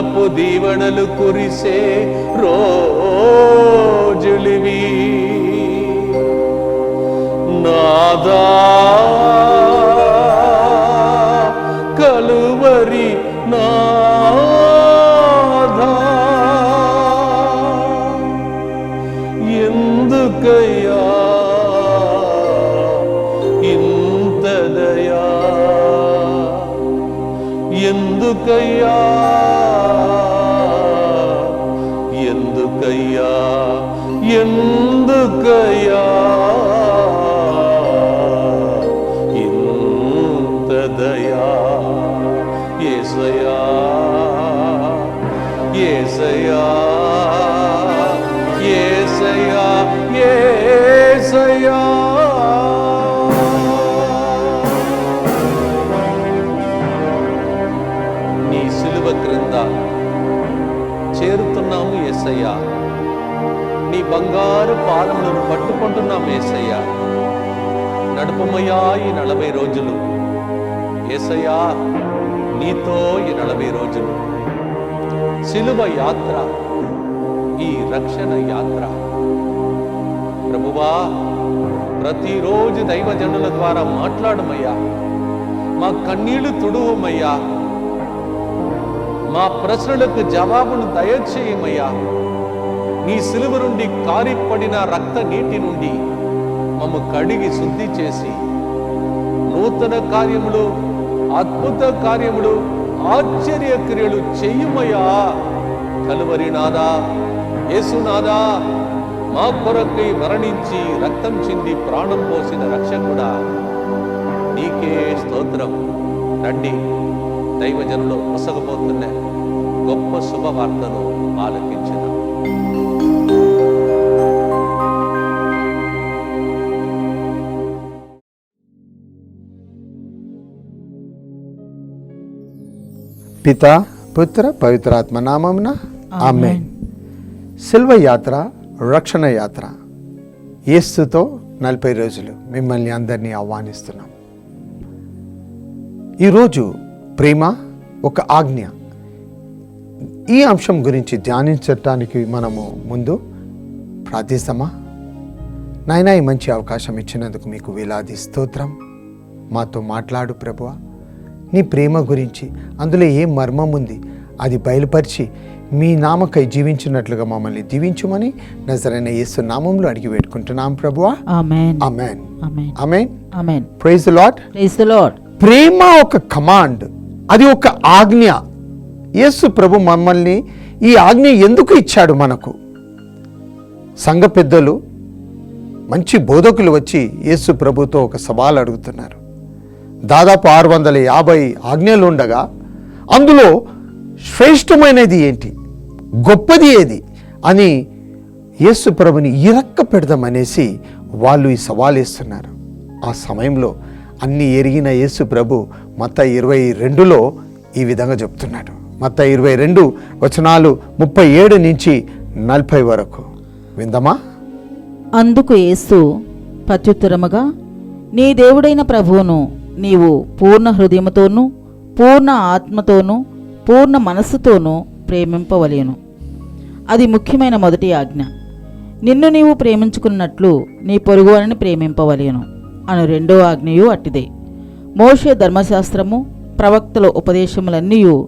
కాలపు దీవెనలు కురిసే రోజులివి. నాదా ఏసయా ఏసయా ఏసయా నీ సిలువ క్రింద చేరుతున్నాము ఏసయ్యా. నీ బంగారు పాదములను పట్టుకుంటున్నాం ఏసయ్యా. నడుపమయ్యా ఈ నలభై రోజులు. ఏసయ్యా నీతో ఈ నలభై రోజులు. సిలువ యాత్ర ఈ రక్షణ యాత్ర. ప్రభువా ప్రతిరోజు దైవజనుల ద్వారా మాట్లాడమయ్యా. మా కన్నీళ్ళు తుడువమయ్యా. మా ప్రశ్నలకు జవాబును దయచేయమయ్యా. నీ సిలువ నుండి కారిపడిన రక్త నీటి నుండి మమ్మ కడిగి శుద్ధి చేసి నూతన కార్యములు అద్భుత కార్యములు ఆశ్చర్య క్రియలు చెయ్యుమయ్యా కలువరి నాదా యేసునాదా మా కొరకై మరణించి రక్తం చింది ప్రాణం పోసిన రక్షకుడా. నీకే స్తోత్రం. రండి దైవజనులు పొసగబోతున్న గొప్ప శుభవార్తను ఆలకించిన పిత పుత్ర పవిత్రాత్మ నామమున ఆమెన్. సిల్వ యాత్ర రక్షణ యాత్ర. యేసుతో నలభై రోజులు మిమ్మల్ని అందరినీ ఆహ్వానిస్తున్నాం. ఈరోజు ప్రేమ ఒక ఆజ్ఞ. ఈ అంశం గురించి ధ్యానించటానికి మనము ముందు ప్రార్థిస్తామా? నాయనా ఈ మంచి అవకాశం ఇచ్చినందుకు మీకు వేలాది స్తోత్రం. మాతో మాట్లాడు ప్రభువా. నీ ప్రేమ గురించి. అందులో ఏ మర్మం ఉంది? అది బయలుపరిచి మీ నామకై జీవించినట్లుగా మమ్మల్ని దీవించుమని నజరైన యేసు నామంలో అడిగి పెట్టుకుంటున్నాం ప్రభువా. Amen. Amen amen. Amen amen. Praise Lord praise the Lord ప్రేమ ఒక కమాండ్. అది ఒక ఆజ్ఞ. యేసు ప్రభు మమ్మల్ని ఈ ఆజ్ఞ ఎందుకు ఇచ్చాడు మనకు? సంఘ పెద్దలు మంచి బోధకులు వచ్చి యేసు ప్రభుతో ఒక సవాల్ అడుగుతున్నారు. దాదాపు ఆరు వందల యాభై ఆజ్ఞలు ఉండగా అందులో శ్రేష్టమైనది ఏంటి? గొప్పది ఏది? అని యేసు ప్రభుని ఇరక్క పెడదామనేసి వాళ్ళు ఈ సవాల్ వేస్తున్నారు. ఆ సమయంలో అన్ని ఎరిగిన యేసు ప్రభు మత ఇరవై రెండులో ఈ విధంగా చెప్తున్నాడు. మత ఇరవై రెండు వచనాలు ముప్పై ఏడు నుంచి నలభై వరకు. విందమా? అందుకు యేసు ప్రత్యుత్తరముగా నీ దేవుడైన ప్రభువును నీవు పూర్ణ హృదయముతోనూ పూర్ణ ఆత్మతోనూ పూర్ణ మనస్సుతోనూ ప్రేమింపవలేను. అది ముఖ్యమైన మొదటి ఆజ్ఞ. నిన్ను నీవు ప్రేమించుకున్నట్లు నీ పొరుగువారిని ప్రేమింపవలేను అను రెండో ఆజ్ఞయు అట్టిదే. మోషే ధర్మశాస్త్రము ప్రవక్తల ఉపదేశములన్నీ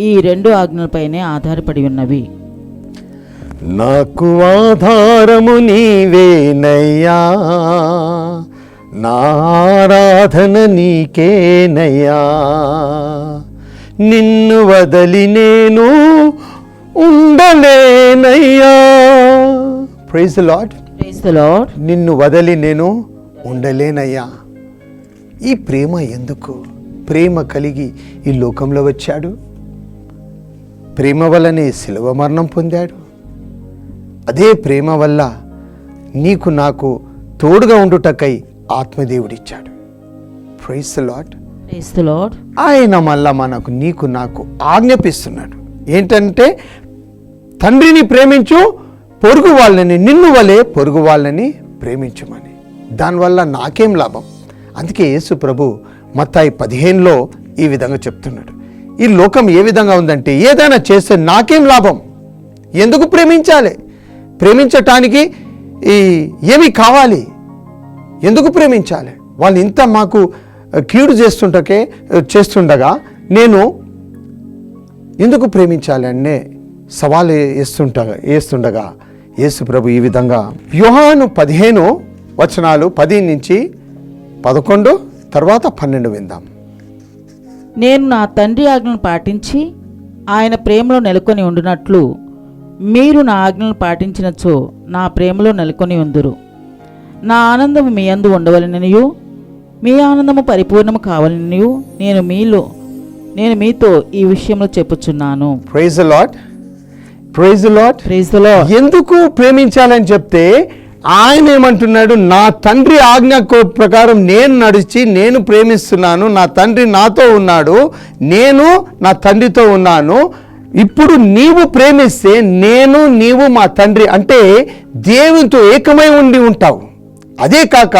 ఈ రెండు ఆజ్ఞలపైనే ఆధారపడి ఉన్నవి. నాకు ఆధారము నీవేనయ్యా. నారాధన నీకేనయ్యా. నిన్ను వదలి నేను ఉండలేనయ్యా. ప్రైజ్ లాడ్ లార్డ్ నిన్ను వదలి నేను ఉండలేనయ్యా. ఈ ప్రేమ ఎందుకు? ప్రేమ కలిగి ఈ లోకంలో వచ్చాడు. ప్రేమ వల్లనే శిలువ మరణం పొందాడు. అదే ప్రేమ వల్ల నీకు నాకు తోడుగా ఉండుటకై ఆత్మదేవుడిచ్చాడు. ప్రైస్ ద లార్డ్ ఆయన మళ్ళా మనకు నీకు నాకు ఆజ్ఞాపిస్తున్నాడు. ఏంటంటే తండ్రిని ప్రేమించు పొరుగు వాళ్ళని నిన్ను వలె పొరుగు వాళ్ళని ప్రేమించుమని. దానివల్ల నాకేం లాభం? అందుకే యేసు ప్రభు మత్తాయి పదిహేనులో ఈ విధంగా చెప్తున్నాడు. ఈ లోకం ఏ విధంగా ఉందంటే ఏదైనా చేస్తే నాకేం లాభం? ఎందుకు ప్రేమించాలి? ప్రేమించటానికి ఈ ఏమి కావాలి? ఎందుకు ప్రేమించాలి? వాళ్ళు ఇంత మాకు కీడు చేస్తుంటకే చేస్తుండగా నేను ఎందుకు ప్రేమించాలి అనే సవాలు వేస్తుంటగా వేస్తుండగా యేసు ప్రభు ఈ విధంగా వ్యూహాను పదిహేను వచనాలు పది నుంచి పదకొండు తర్వాత పన్నెండు విందాం. నేను నా తండ్రి ఆజ్ఞను పాటించి ఆయన ప్రేమలో నెలకొని ఉండినట్లు మీరు నా ఆజ్ఞలను పాటించినచో నా ప్రేమలో నెలకొని ఉందురు. నా ఆనందము మీ అందు ఉండవలననియు. మీ ఆనందము పరిపూర్ణము కావాలనియు నేను మీలో నేను మీతో ఈ విషయంలో చెప్పుచున్నాను. Praise Lord praise Lord praise Lord. ఎందుకు ప్రేమించాలని చెప్తే ఆయన ఏమంటున్నాడు నా తండ్రి ఆజ్ఞ ప్రకారం నేను నడిచి నేను ప్రేమిస్తున్నాను నా తండ్రి నాతో ఉన్నాడు నేను నా తండ్రితో ఉన్నాను ఇప్పుడు నీవు ప్రేమిస్తే నేను నీవు మా తండ్రి అంటే దేవునితో ఏకమై ఉండి ఉంటావు. అదే కాక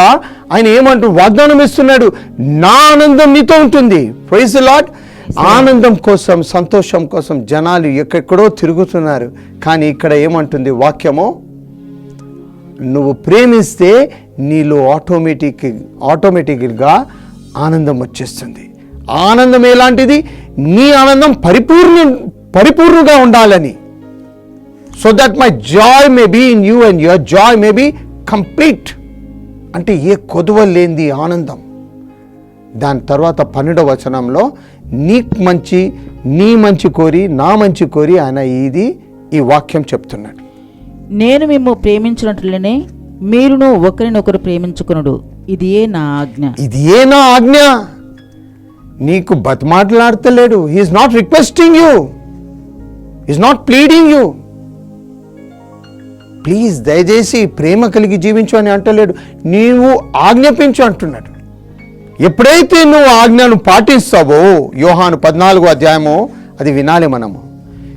ఆయన ఏమంటూ వాగ్దానం ఇస్తున్నాడు? నా ఆనందం నీతో ఉంటుంది. ప్రైజ్ లాట్ ఆనందం కోసం సంతోషం కోసం జనాలు ఎక్కడెక్కడో తిరుగుతున్నారు. కానీ ఇక్కడ ఏమంటుంది వాక్యము? నువ్వు ప్రేమిస్తే నీలో ఆటోమేటిక్ ఆటోమేటిక్గా ఆనందం వచ్చేస్తుంది. ఆనందం ఎలాంటిది? నీ ఆనందం పరిపూర్ణ పరిపూర్ణంగా ఉండాలని. So that my joy may be in you and your joy may be complete అంటే ఏ కొదువ లేనిది ఆనందం. దాని తర్వాత పన్నెండవ వచనంలో నీ మంచి నీ మంచి కోరి నా మంచి కోరి ఆయన ఇది ఈ వాక్యం చెప్తున్నాడు. నేను మిమ్ము ప్రేమించినట్లనే మీరును ఒకరినొకరు ప్రేమించుకునుడు. ఇదియే నా ఆజ్ఞ? ఇది ఏ నా ఆజ్ఞ? నీకు బతిమాటలాడతలేడు. He's not requesting you is not pleading you please దయచేసి ప్రేమ కలిగి జీవించు అని అంటలేడు. నీవు ఆజ్ఞాపించు అంటున్నాడు. ఎప్పుడైతే నువ్వు ఆజ్ఞను పాటిస్తావో యోహాను పద్నాలుగు అధ్యాయము అది వినాలి మనము.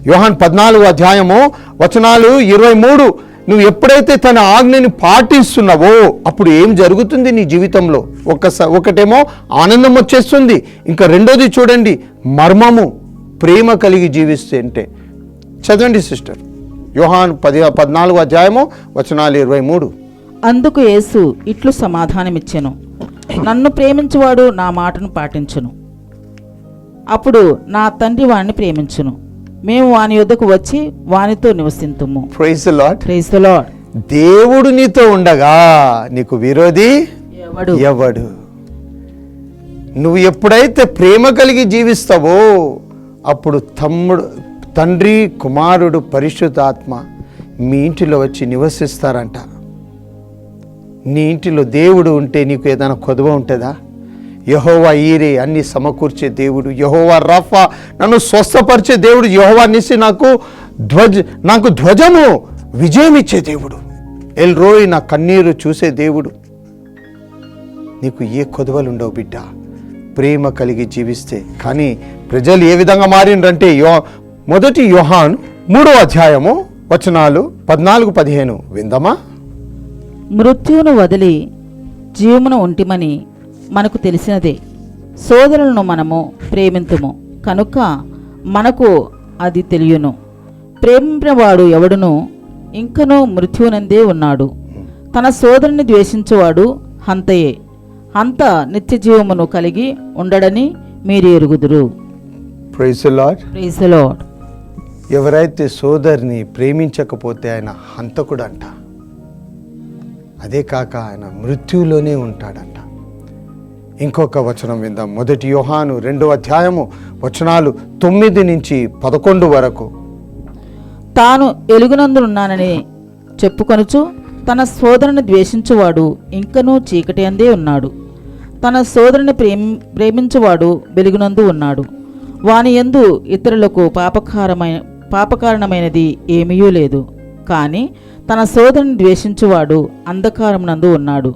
యోహాన్ పద్నాలుగు అధ్యాయము వచనాలు ఇరవై మూడు. నువ్వు ఎప్పుడైతే తన ఆజ్ఞని పాటిస్తున్నావో అప్పుడు ఏం జరుగుతుంది నీ జీవితంలో? ఒకసారి ఒకటేమో ఆనందం వచ్చేస్తుంది. ఇంకా రెండోది చూడండి మర్మము. ప్రేమ కలిగి జీవిస్తే అంటే. చదవండి సిస్టర్. యోహాన్ పది పద్నాలుగు అధ్యాయము వచనాలు ఇరవై మూడు. అందుకు యేసు ఇట్లు సమాధానమిచ్చెను. నన్ను ప్రేమించువాడు నా మాటను పాటించును. అప్పుడు నా తండ్రి వాణ్ణి ప్రేమించును. మేము వాని యొద్దకు వచ్చి వానితో నివసింతుము. Praise Lord praise the Lord దేవుడు నీతో ఉండగా నీకు విరోధి ఎవడు? ఎవడు? నువ్వు ఎప్పుడైతే ప్రేమ కలిగి జీవిస్తావో అప్పుడు తమ్ముడు తండ్రి కుమారుడు పరిశుద్ధాత్మ మీ ఇంటిలో వచ్చి నివసిస్తారంట. నీ ఇంటిలో దేవుడు ఉంటే నీకు ఏదైనా కొదవ ఉంటుందా? యహోవా ఈరే అన్ని సమకూర్చే దేవుడు యహోవా రఫా నన్ను స్వస్థపరిచే దేవుడు యహోవా నిసి నాకు ధ్వజ నాకు ధ్వజము విజయం ఇచ్చే దేవుడు. ఎల్ రోయ్ నా కన్నీరు చూసే దేవుడు. నీకు ఏ కొదవలు ఉండవు బిడ్డ. ప్రేమ కలిగి జీవిస్తే కానీ ప్రజలు ఏ విధంగా మారిండ్రంటే యో మొదటి యోహాన్ మూడో అధ్యాయము వచనాలు పద్నాలుగు పదిహేను. విందమా? మృత్యువును వదిలి జీవమును ఉంటిమని మనకు తెలిసినదే. సోదరులను మనము ప్రేమింతుము. కనుక మనకు అది తెలియను. ప్రేమింపినవాడు ఎవడును ఇంకనూ మృత్యువునందే ఉన్నాడు. తన సోదరుని ద్వేషించువాడు హంతయే. హంత నిత్య జీవమును కలిగి ఉండడని మీరు ఎరుగుదురు praise Lord praise the Lord ఎవరైతే సోదరిని ప్రేమించకపోతే ఆయన హంతకుడు అంట అదే కాక ఆయన మృత్యువులోనే ఉంటాడంట. ఇంకొక వచనం విందాం. మొదటి యోహాను రెండో అధ్యాయము వచనాలు తొమ్మిది నుంచి పదకొండు వరకు. తాను ఎలుగునందునున్నానని చెప్పుకొనుచు తన సోదరుని ద్వేషించువాడు ఇంకనూ చీకటి అందే ఉన్నాడు. తన సోదరుని ప్రేమ ప్రేమించువాడు వెలుగునందు ఉన్నాడు. వాని యందు ఇతరులకు పాపకారమైన పాపకారణమైనది ఏమీయూ లేదు. కానీ తన సోదరుని ద్వేషించువాడు అంధకారమునందు ఉన్నాడు.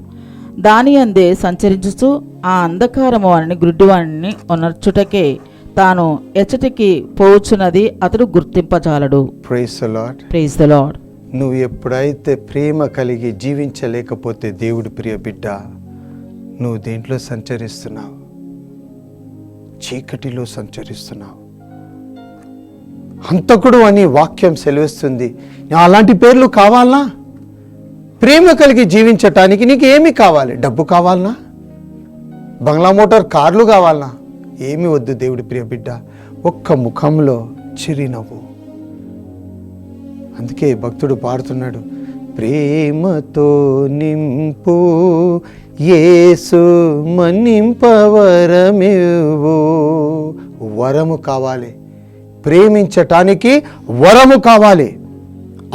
దాని అందే సంచరించుచు ఆ అంధకారము వారిని గుడ్డివాణిని ఉనర్చుటకే తాను ఎచ్చటికి పోవచ్చున్నది అతడు గుర్తింపజాలడు. Praise Lord praise the Lord నువ్వు ఎప్పుడైతే ప్రేమ కలిగి జీవించలేకపోతే దేవుడి ప్రియ బిడ్డ నువ్వు దేంట్లో సంచరిస్తున్నావు? చీకటిలో సంచరిస్తున్నావు. హంతకుడు అని వాక్యం సెలవిస్తుంది. అలాంటి పేర్లు కావాలనా? ప్రేమ కలిగి జీవించటానికి నీకు ఏమి కావాలి? డబ్బు కావాలనా? బంగ్లా మోటార్ కార్లు కావాలనా? ఏమి వద్దు దేవుడి ప్రియ బిడ్డ. ఒక్క ముఖంలో చిరునవ్వు. అందుకే భక్తుడు పాడుతున్నాడు ప్రేమతో నింపు యేసు మన్నింపవరమివ్వు వరము కావాలి. ప్రేమించటానికి వరము కావాలి.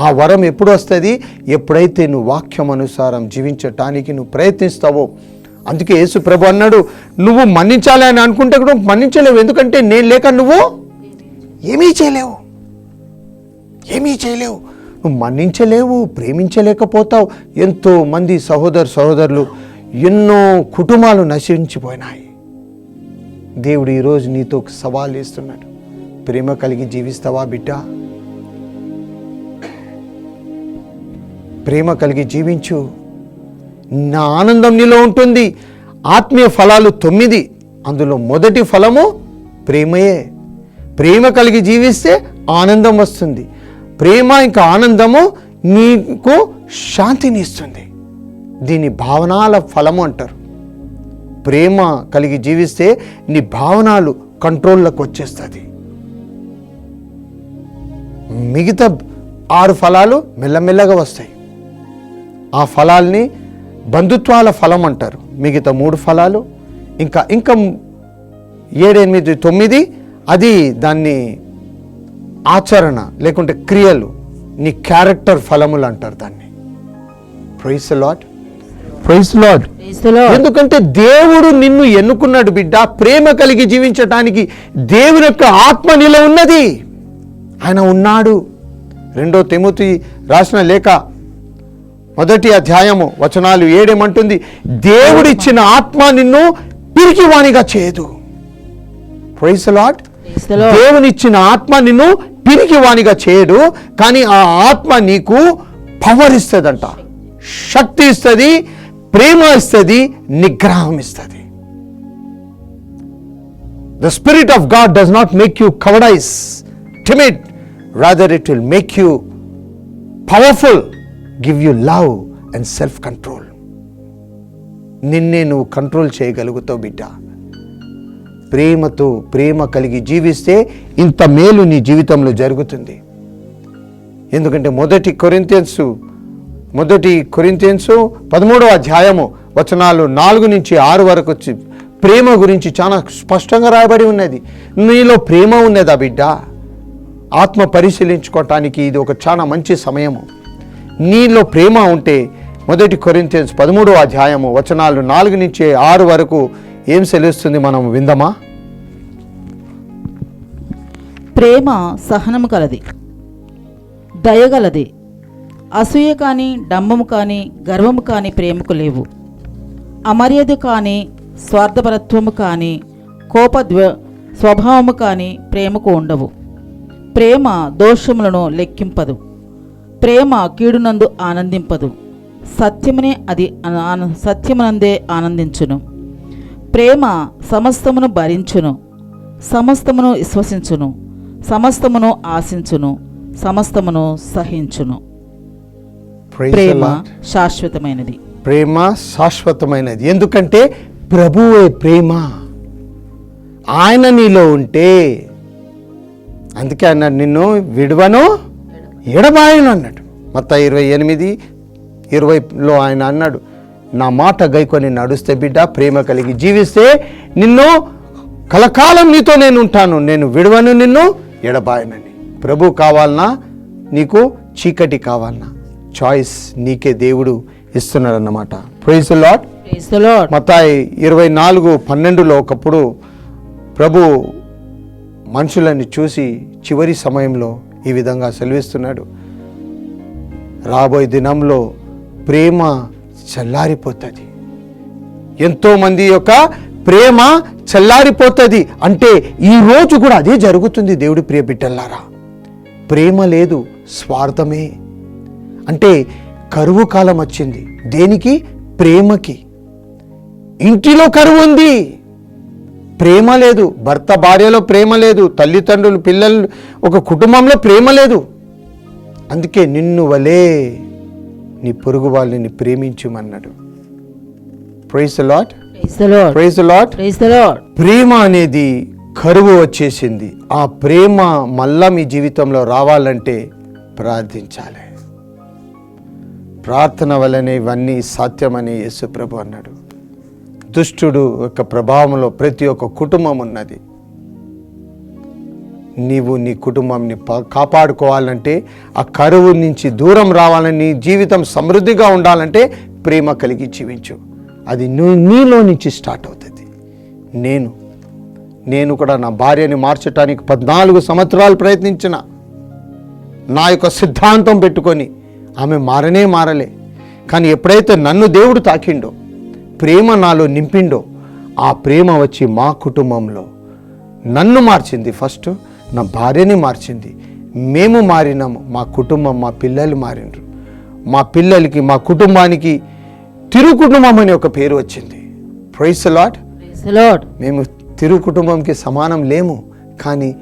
ఆ వరం ఎప్పుడు వస్తుంది? ఎప్పుడైతే నువ్వు వాక్యం అనుసారం జీవించటానికి నువ్వు ప్రయత్నిస్తావో. అందుకే యేసు ప్రభు అన్నాడు నువ్వు మన్నించాలి అని అనుకుంటే కూడా మన్నించలేవు. ఎందుకంటే నేను లేక నువ్వు ఏమీ చేయలేవు. ఏమీ చేయలేవు. నువ్వు మన్నించలేవు ప్రేమించలేకపోతావు. ఎంతో మంది సహోదరు సహోదరులు ఎన్నో కుటుంబాలు నశించిపోయినాయి. దేవుడు ఈరోజు నీతో సవాల్ ఇస్తున్నాడు ప్రేమ కలిగి జీవిస్తావా బిడ్డ? ప్రేమ కలిగి జీవించు. నా ఆనందం నీలో ఉంటుంది. ఆత్మీయ ఫలాలు తొమ్మిది. అందులో మొదటి ఫలము ప్రేమయే. ప్రేమ కలిగి జీవిస్తే ఆనందం వస్తుంది. ప్రేమ ఇంకా ఆనందము నీకు శాంతిని ఇస్తుంది దీని భావనాల ఫలము అంటారు. ప్రేమ కలిగి జీవిస్తే నీ భావనాలు కంట్రోల్లోకి వచ్చేస్తుంది. మిగతా ఆరు ఫలాలు మెల్లమెల్లగా వస్తాయి. ఆ ఫలాల్ని బంధుత్వాల ఫలం అంటారు. మిగతా మూడు ఫలాలు ఇంకా ఇంకా ఏడెనిమిది తొమ్మిది అది దాన్ని ఆచరణ లేకుంటే క్రియలు నీ క్యారెక్టర్ ఫలములు అంటారు దాన్ని. ప్రైస్ లాట్ ప్రైస్ లార్డ్ ఎందుకంటే దేవుడు నిన్ను ఎన్నుకున్నాడు బిడ్డ ప్రేమ కలిగి జీవించటానికి దేవుని యొక్క ఆత్మ నీలో ఉన్నది. ఆయన ఉన్నాడు. రెండో తిమోతి రాసిన లేఖ మొదటి అధ్యాయము వచనాలు ఏడేమంటుంది? దేవుడిచ్చిన ఆత్మ నిన్ను పిరికివానిగా చేయదు praise Lord praise the Lord దేవునిచ్చిన ఆత్మ నిన్ను పిరికివానిగా చేయడు కానీ ఆ ఆత్మ నీకు పవర్ ఇస్తుందంట. శక్తి ఇస్తుంది ప్రేమ ఇస్తుంది నిగ్రహం ఇస్తుంది. The spirit of God does not make you cowardice timid rather it will make you powerful give you love and self control నిన్నే నువ్వు కంట్రోల్ చేయగలుగుతావు బిడ్డ. ప్రేమతో ప్రేమ కలిగి జీవిస్తే ఇంత మేలు నీ జీవితంలో జరుగుతుంది. ఎందుకంటే మొదటి కొరింతియన్స్ మొదటి కొరింతియన్స్ పదమూడవ అధ్యాయము వచనాలు నాలుగు నుంచి ఆరు వరకు వచ్చి ప్రేమ గురించి చాలా స్పష్టంగా రాయబడి ఉన్నది. నీలో ప్రేమ ఉన్నదా బిడ్డ? ఆత్మ పరిశీలించుకోవటానికి ఇది ఒక చాలా మంచి సమయము. నీలో ప్రేమ ఉంటే మొదటి కొరింతియన్స్ పదమూడవ అధ్యాయము వచనాలు నాలుగు నుంచి ఆరు వరకు ఏం సెలవుస్తుంది మనం విందమా? ప్రేమ సహనము కలది దయగలది అసూయ కానీ డంబము కానీ గర్వము కానీ ప్రేమకు లేవు. అమర్యాద కానీ స్వార్థపరత్వము కానీ కోపద్వ స్వభావము కానీ ప్రేమకు ఉండవు. ప్రేమ దోషములను లెక్కింపదు. ప్రేమ కీడునందు ఆనందింపదు. సత్యమునే అది సత్యమునందే ఆనందించును. ప్రేమ సమస్తమును భరించును. సమస్తమును విశ్వసించును. సమస్తమును ఆశించును. సమస్తమును సహించును. ప్రేమ. శాశ్వతమైనది. ప్రేమ శాశ్వతమైనది. ఎందుకంటే ప్రభువే ప్రేమ. ఆయన నీలో ఉంటే అందుకే అన్నాడు నిన్ను విడువను ఎడబాయను అన్నాడు. మొత్తం ఇరవై ఎనిమిది ఇరవైలో ఆయన అన్నాడు నా మాట గైకొని నడుస్తే బిడ్డ ప్రేమ కలిగి జీవిస్తే నిన్ను కలకాలం నీతో నేను ఉంటాను నేను విడవను నిన్ను ఎడబాయనని. ప్రభు కావాలనా నీకు చీకటి కావాలనా చాయిస్ నీకే దేవుడు ఇస్తున్నాడు అన్నమాట ప్రైజ్ లాట్ Lord. మతాయి ఇరవై నాలుగు పన్నెండులో ఒకప్పుడు ప్రభు మనుషులని చూసి చివరి సమయంలో ఈ విధంగా సెలవిస్తున్నాడు. రాబోయే దినంలో ప్రేమ చల్లారిపోతుంది. ఎంతోమంది యొక్క ప్రేమ చల్లారిపోతుంది. అంటే ఈ రోజు కూడా అదే జరుగుతుంది దేవుడి ప్రియ బిడ్డల్లారా ప్రేమ లేదు స్వార్థమే. అంటే కరువు కాలం వచ్చింది. దేనికి? ప్రేమకి. ఇంటిలో కరువు ఉంది. ప్రేమ లేదు భర్త భార్యలో ప్రేమ లేదు తల్లిదండ్రులు పిల్లలు ఒక కుటుంబంలో ప్రేమ లేదు. అందుకే నిన్ను వలే నీ పొరుగు వాళ్ళని ప్రేమించుమన్నాడు. Praise lot. ప్రేమ అనేది కరువు వచ్చేసింది. ఆ ప్రేమ మళ్ళా మీ జీవితంలో రావాలంటే ప్రార్థించాలి. ప్రార్థన వల్లనే ఇవన్నీ సాధ్యమని యేసు ప్రభు అన్నాడు. దుష్టుడు యొక్క ప్రభావంలో ప్రతి ఒక్క కుటుంబం ఉన్నది. నీవు నీ కుటుంబంని పా- కాపాడుకోవాలంటే ఆ కరువు నుంచి దూరం రావాలని నీ జీవితం సమృద్ధిగా ఉండాలంటే ప్రేమ కలిగి జీవించు. అది నీ- నీలో నుంచి స్టార్ట్ అవుతుంది. నేను నేను కూడా నా భార్యని మార్చడానికి పద్నాలుగు సంవత్సరాలు ప్రయత్నించిన. నా యొక్క సిద్ధాంతం పెట్టుకొని ఆమె మారనే మారలే. కానీ ఎప్పుడైతే నన్ను దేవుడు తాకిండో ప్రేమ నాలో నింపిండో ఆ ప్రేమ వచ్చి మా కుటుంబంలో. నన్ను మార్చింది ఫస్ట్ నా భార్యని మార్చింది. మేము మారినాము మా కుటుంబం మా పిల్లలు మారినరు మా పిల్లలకి మా కుటుంబానికి తిరు కుటుంబం అనే ఒక పేరు వచ్చింది. Praise Lord. మేము తిరు కుటుంబంకి సమానం లేము కానీ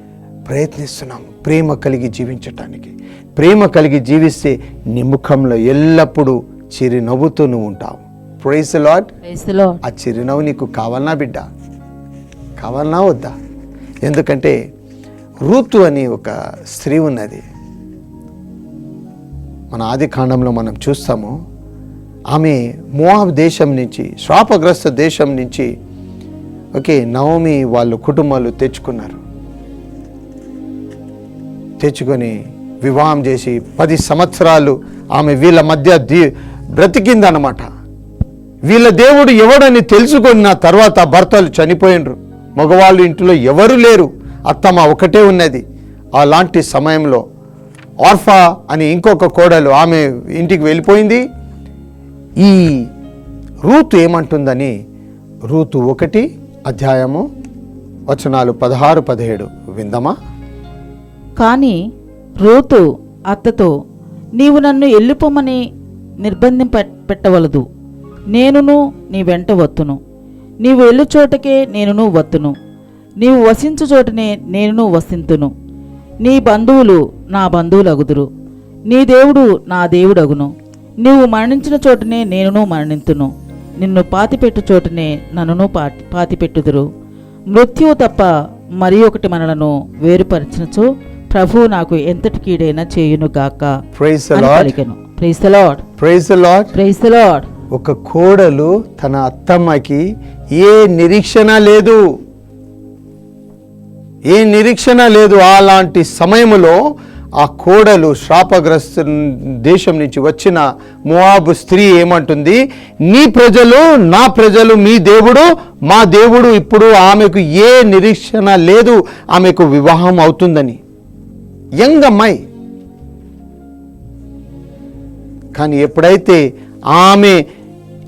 ప్రయత్నిస్తున్నాము ప్రేమ కలిగి జీవించటానికి. ప్రేమ కలిగి జీవిస్తే నీ ముఖంలో ఎల్లప్పుడూ చిరునవ్వుతూ నువ్వు ఉంటావు. The Lord. ఆ చిరునవ్వు నీకు కావాలనా బిడ్డ? కావాలనా వద్దా? ఎందుకంటే రూతు అని ఒక స్త్రీ ఉన్నది. మన ఆది కాండంలో మనం చూస్తాము ఆమె మోహాబ్ దేశం నుంచి శాపగ్రస్త దేశం నుంచి ఓకే నవమి వాళ్ళ కుటుంబాలు తెచ్చుకున్నారు. తెచ్చుకొని వివాహం చేసి పది సంవత్సరాలు ఆమె వీళ్ళ మధ్య దీ బ్రతికిందన్నమాట. వీళ్ళ దేవుడు ఎవడని తెలుసుకున్న తర్వాత భర్తలు చనిపోయినరు. మగవాళ్ళు ఇంటిలో ఎవరు లేరు. అత్తమ్మ ఒకటే ఉన్నది. అలాంటి సమయంలో ఆర్ఫా అని ఇంకొక కోడలు ఆమె ఇంటికి వెళ్ళిపోయింది. ఈ రూతు ఏమంటుందని రూతు ఒకటి అధ్యాయము వచనాలు పదహారు పదిహేడు విందమా? కానీ రూతు అత్తతో నీవు నన్ను ఎల్లిపోమని నిర్బంధింప పెట్టవలదు. నేనును నీ వెంట వత్తును. నీవు వెళ్ళు చోటకే నేనును వత్తును. నీవు వసించు చోటనే నేనును వసింతును. నీ బంధువులు నా బంధువులగుదురు. నీ దేవుడు నా దేవుడగును. నీవు మరణించిన చోటనే నేనును మరణింతును. నిన్ను పాతిపెట్టు చోటనే నన్నును పాతి పాతిపెట్టుదురు. మృత్యువు తప్ప మరి ఒకటి మనలను వేరుపరచినచో ప్రభువు నాకు ఎంతటి కీడైనా చేయునుగాక ప్రైజ్ అని లాడ్ పలికెను praise the Lord praise praise Lord ఒక కోడలు తన అత్తమ్మకి ఏ నిరీక్షణ లేదు. ఏ నిరీక్షణ లేదు అలాంటి సమయంలో ఆ కోడలు శాపగ్రస్త దేశం నుంచి వచ్చిన మువాబు స్త్రీ ఏమంటుంది? నీ ప్రజలు నా ప్రజలు మీ దేవుడు మా దేవుడు ఇప్పుడు ఆమెకు ఏ నిరీక్షణ లేదు ఆమెకు వివాహం అవుతుందని. యంగ్ అమ్మాయి. కానీ ఎప్పుడైతే ఆమె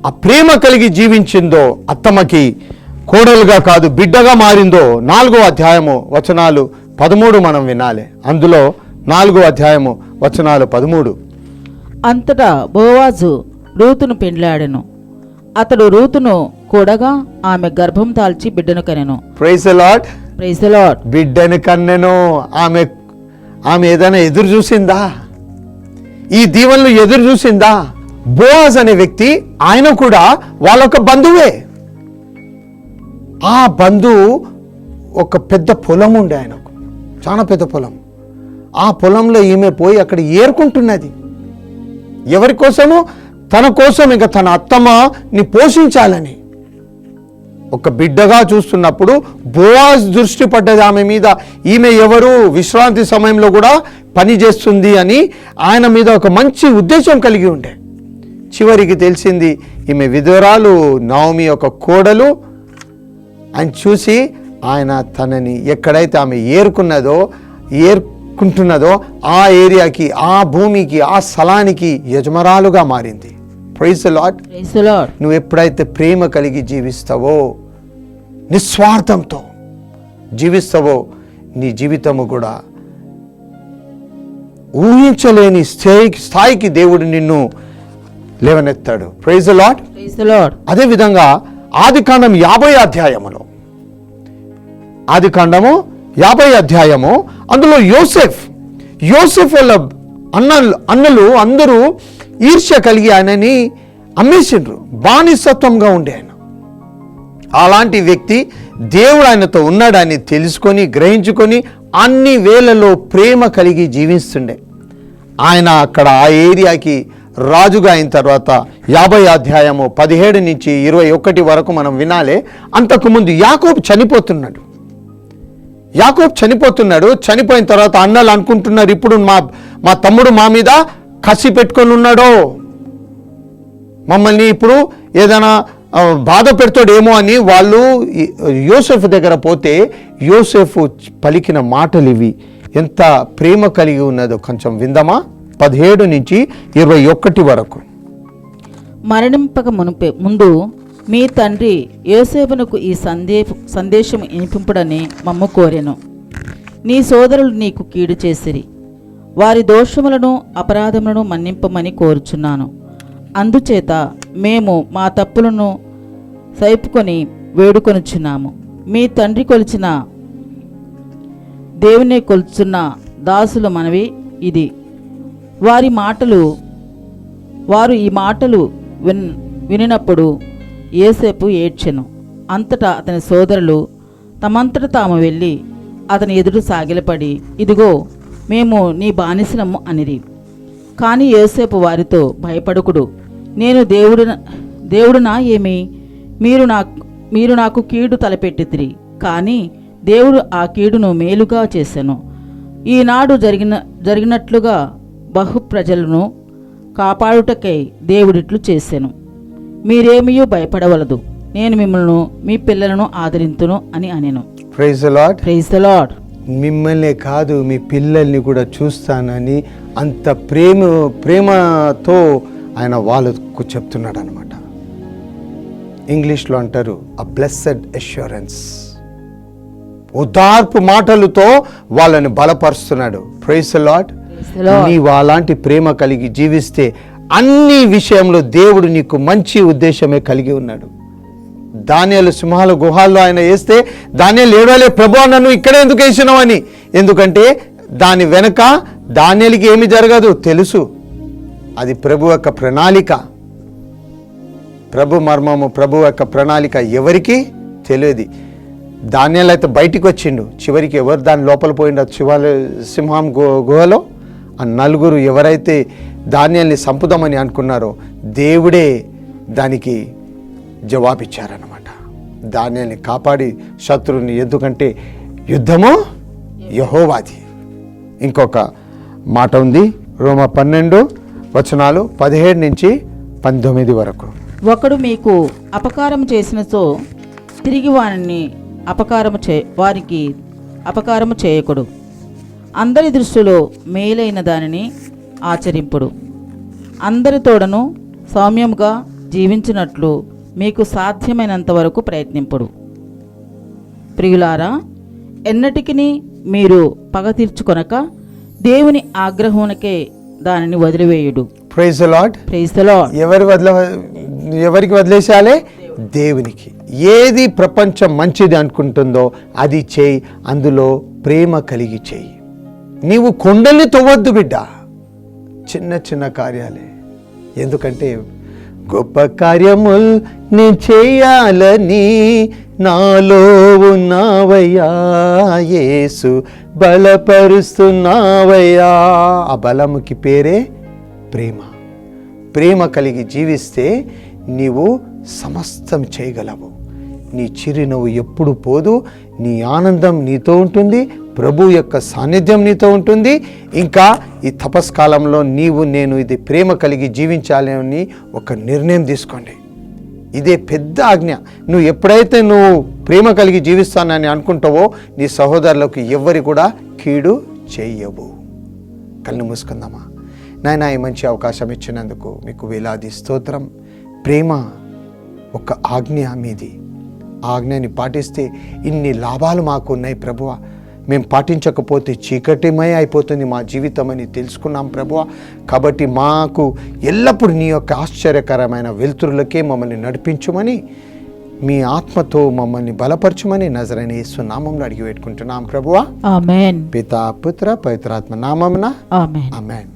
ఆ ప్రేమ కలిగి జీవించిందో అత్తమ్మకి కోడలుగా కాదు బిడ్డగా మారిందో నాలుగో అధ్యాయము వచనాలు పదమూడు మనం వినాలి. అందులో నాలుగో అధ్యాయము వచనాలు పదమూడు. అంతటా బోవాజు రూతును పెండ్లాడెను. అతడు రూతును కూడగా ఆమె గర్భం దాల్చి బిడ్డను కనెను. ప్రైజ్ లార్డ్ బిడ్డని కన్నెను. ఆమె ఆమె ఏదైనా ఎదురు చూసిందా? ఈ దీవెనలు ఎదురు చూసిందా? బోయాజ్ అనే వ్యక్తి ఆయన కూడా వాళ్ళ ఒక బంధువే. ఆ బంధువు ఒక పెద్ద పొలం ఉండే ఆయనకు. చాలా పెద్ద పొలం. ఆ పొలంలో ఈమె పోయి అక్కడ ఏరుకుంటున్నది. ఎవరి కోసము? తన కోసం ఇక తన అత్తమ్మని పోషించాలని. ఒక బిడ్డగా చూస్తున్నప్పుడు బోవాజ్ దృష్టి పడ్డది ఆమె మీద. ఈమె ఎవరు? విశ్రాంతి సమయంలో కూడా పని చేస్తుంది అని ఆయన మీద ఒక మంచి ఉద్దేశం కలిగి ఉండే. చివరికి తెలిసింది ఈమె విధురాలు నవమి ఒక కోడలు. అని చూసి ఆయన తనని ఎక్కడైతే ఆమె ఏరుకున్నదో ఏరుకుంటున్నదో ఆ ఏరియాకి ఆ భూమికి ఆ స్థలానికి యజమరాలుగా మారింది. ప్రైజ్ లాట్ నువ్వు ఎప్పుడైతే ప్రేమ కలిగి జీవిస్తావో నిస్వార్థంతో జీవిస్తావో నీ జీవితము కూడా ఊహించలేని స్థాయికి స్థాయికి దేవుడు నిన్ను లేవనెత్తాడు. ప్రైజ్ లాట్ ప్రైజ్ లార్డ్ అదేవిధంగా ఆది కాండం యాభై అధ్యాయములో. ఆది కాండము యాభై అధ్యాయము అందులో యోసెఫ్ యోసెఫ్ వాళ్ళ అన్నలు అన్నలు అందరూ ఈర్ష్య కలిగి ఆయనని అమ్మేసిండ్రు. బానిసత్వంగా ఉండే ఆయన. అలాంటి వ్యక్తి దేవుడు ఆయనతో ఉన్నాడని తెలుసుకొని గ్రహించుకొని అన్ని వేళలో ప్రేమ కలిగి జీవిస్తుండే. ఆయన అక్కడ ఆ ఏరియాకి రాజుగా అయిన తర్వాత యాభై అధ్యాయము పదిహేడు నుంచి ఇరవై ఒకటి వరకు మనం వినాలే. అంతకుముందు యాకోబు చనిపోతున్నాడు. యాకోబ్ చనిపోతున్నాడు. చనిపోయిన తర్వాత అన్నలు అనుకుంటున్నారు ఇప్పుడు మా మా తమ్ముడు మా మీద కసి పెట్టుకొని ఉన్నాడో? మమ్మల్ని ఇప్పుడు ఏదైనా బాధ పెడతాడేమో అని వాళ్ళు యోసెఫ్ దగ్గర పోతే యోసెఫ్ పలికిన మాటలు ఇవి ఎంత ప్రేమ కలిగి ఉన్నదో కొంచెం విందమా? పదిహేడు నుంచి ఇరవై ఒకటి వరకు. మరణింపక మునుపే ముందు మీ తండ్రి యోసేపునకు ఈ సందే సందేశం వినిపింపుడని మమ్మ కోరెను. నీ సోదరులు నీకు కీడు చేసిరి. వారి దోషములను అపరాధములను మన్నింపమని కోరుచున్నాను. అందుచేత మేము మా తప్పులను సైపుకొని వేడుకొనుచున్నాము. మీ తండ్రి కొలిచిన దేవుని కొలుచున్న దాసుల మనవి ఇది. వారి మాటలు వారు ఈ మాటలు విన్ వినినప్పుడు ఏసేపు ఏడ్చెను. అంతటా అతని సోదరులు తమంతట తాము వెళ్ళి అతని ఎదురు సాగిలపడి ఇదిగో మేము నీ బానిసలము అనిరి. కానీ ఏసేపు వారితో భయపడకుడు. నేను దేవుడు దేవుడునా ఏమి? మీరు నా మీరు నాకు కీడు తలపెట్టితిరి. కానీ దేవుడు ఆ కీడును మేలుగా చేశాను ఈనాడు జరిగిన జరిగినట్లుగా బహు ప్రజలను కాపాడుటకై దేవుడిట్లు చేశాను మీరేమియూ భయపడవలదు. నేను మిమ్మల్ని మీ పిల్లలను ఆదరింతును అని అనెను. Praise Lord praise the Lord మిమ్మల్నే కాదు మీ పిల్లల్ని కూడా చూస్తానని అంత ప్రేమ ప్రేమతో ఆయన వాళ్ళకు చెప్తున్నాడు అనమాట ఇంగ్లీష్లో అంటారు అ బ్లెస్సెడ్ అష్యూరెన్స్ ఉదార్పు మాటలతో వాళ్ళని బలపరుస్తున్నాడు. The Lord. నీవు అలాంటి ప్రేమ కలిగి జీవిస్తే అన్ని విషయంలో దేవుడు నీకు మంచి ఉద్దేశమే కలిగి ఉన్నాడు. ధాన్యాలు సింహాల గుహాల్లో ఆయన వేస్తే ధాన్యాలు ఏడాలే ప్రభు నన్ను ఇక్కడే ఎందుకు వేసినావు? అని. ఎందుకంటే దాని వెనక ధాన్యాలకి ఏమి జరగదు తెలుసు. అది ప్రభు యొక్క ప్రణాళిక. ప్రభు మర్మము ప్రభు యొక్క ప్రణాళిక ఎవరికి తెలియదు. ధాన్యాలు అయితే బయటికి వచ్చిండు. చివరికి ఎవరు దాని లోపల పోయిండో? శివాల సింహం గు గుహలో? ఆ నలుగురు ఎవరైతే ధాన్యాన్ని సంపుదామని అనుకున్నారో దేవుడే దానికి జవాబిచ్చారనమాట ధాన్యాన్ని కాపాడి శత్రువుని ఎందుకంటే యుద్ధము యహోవాది. ఇంకొక మాట ఉంది. రోమ పన్నెండు వచనాలు పదిహేడు నుంచి పంతొమ్మిది వరకు. ఒకడు మీకు అపకారం చేసినతో తిరిగి వారిని అపకారము చే వారికి అపకారము చేయకూడదు అందరి దృష్టిలో మేలైన దానిని ఆచరింపుడు. అందరి తోడను సౌమ్యముగా జీవించినట్లు మీకు సాధ్యమైనంత వరకు ప్రయత్నింపుడు. ప్రియులారా ఎన్నటికి మీరు పగ తీర్చుకొనక దేవుని ఆగ్రహమునకే దానిని వదిలివేయుడు. Praise Lord praise the Lord ఎవరి వదిల ఎవరికి వదిలేసాలే దేవునికి. ఏది ప్రపంచం మంచిది అనుకుంటుందో అది చేయి అందులో ప్రేమ కలిగి చేయి. నీవు కొండల్ని తవ్వద్దు బిడ్డ. చిన్న చిన్న కార్యాలే. ఎందుకంటే గొప్ప కార్యముల్ నీ చేయాలని నాలో ఉన్నావయ్యా. యేసు బలపరుస్తున్నావయ్యా. ఆ బలముకి పేరే ప్రేమ. ప్రేమ కలిగి జీవిస్తే నీవు సమస్తం చేయగలవు. నీ చిరునవ్వు ఎప్పుడు పోదు నీ ఆనందం నీతో ఉంటుంది ప్రభు యొక్క సాన్నిధ్యం నీతో ఉంటుంది. ఇంకా ఈ తపస్కాలంలో నీవు నేను ఇది ప్రేమ కలిగి జీవించాలి అని ఒక నిర్ణయం తీసుకోండి. ఇదే పెద్ద ఆజ్ఞ. నువ్వు ఎప్పుడైతే నువ్వు ప్రేమ కలిగి జీవిస్తానని అనుకుంటావో నీ సహోదరులకు ఎవ్వరి కూడా కీడు చేయవు. కళ్ళు మూసుకుందామా? నాయన ఈ మంచి అవకాశం ఇచ్చినందుకు మీకు వేలాది స్తోత్రం. ప్రేమ ఒక ఆజ్ఞ మీది. ఆజ్ఞని పాటిస్తే ఇన్ని లాభాలు మాకు ఉన్నాయి ప్రభువ. మేము పాటించకపోతే చీకటిమయ అయిపోతుంది మా జీవితం అని తెలుసుకున్నాం ప్రభువ. కాబట్టి మాకు ఎల్లప్పుడూ నీ యొక్క ఆశ్చర్యకరమైన వెలుతురులకే మమ్మల్ని నడిపించుమని మీ ఆత్మతో మమ్మల్ని బలపరచుమని నజరైన యేసు నామంలో అడిగి పెట్టుకుంటున్నాం ప్రభువ. పితా పుత్ర పవిత్రాత్మ నామమున. ఆమెన్.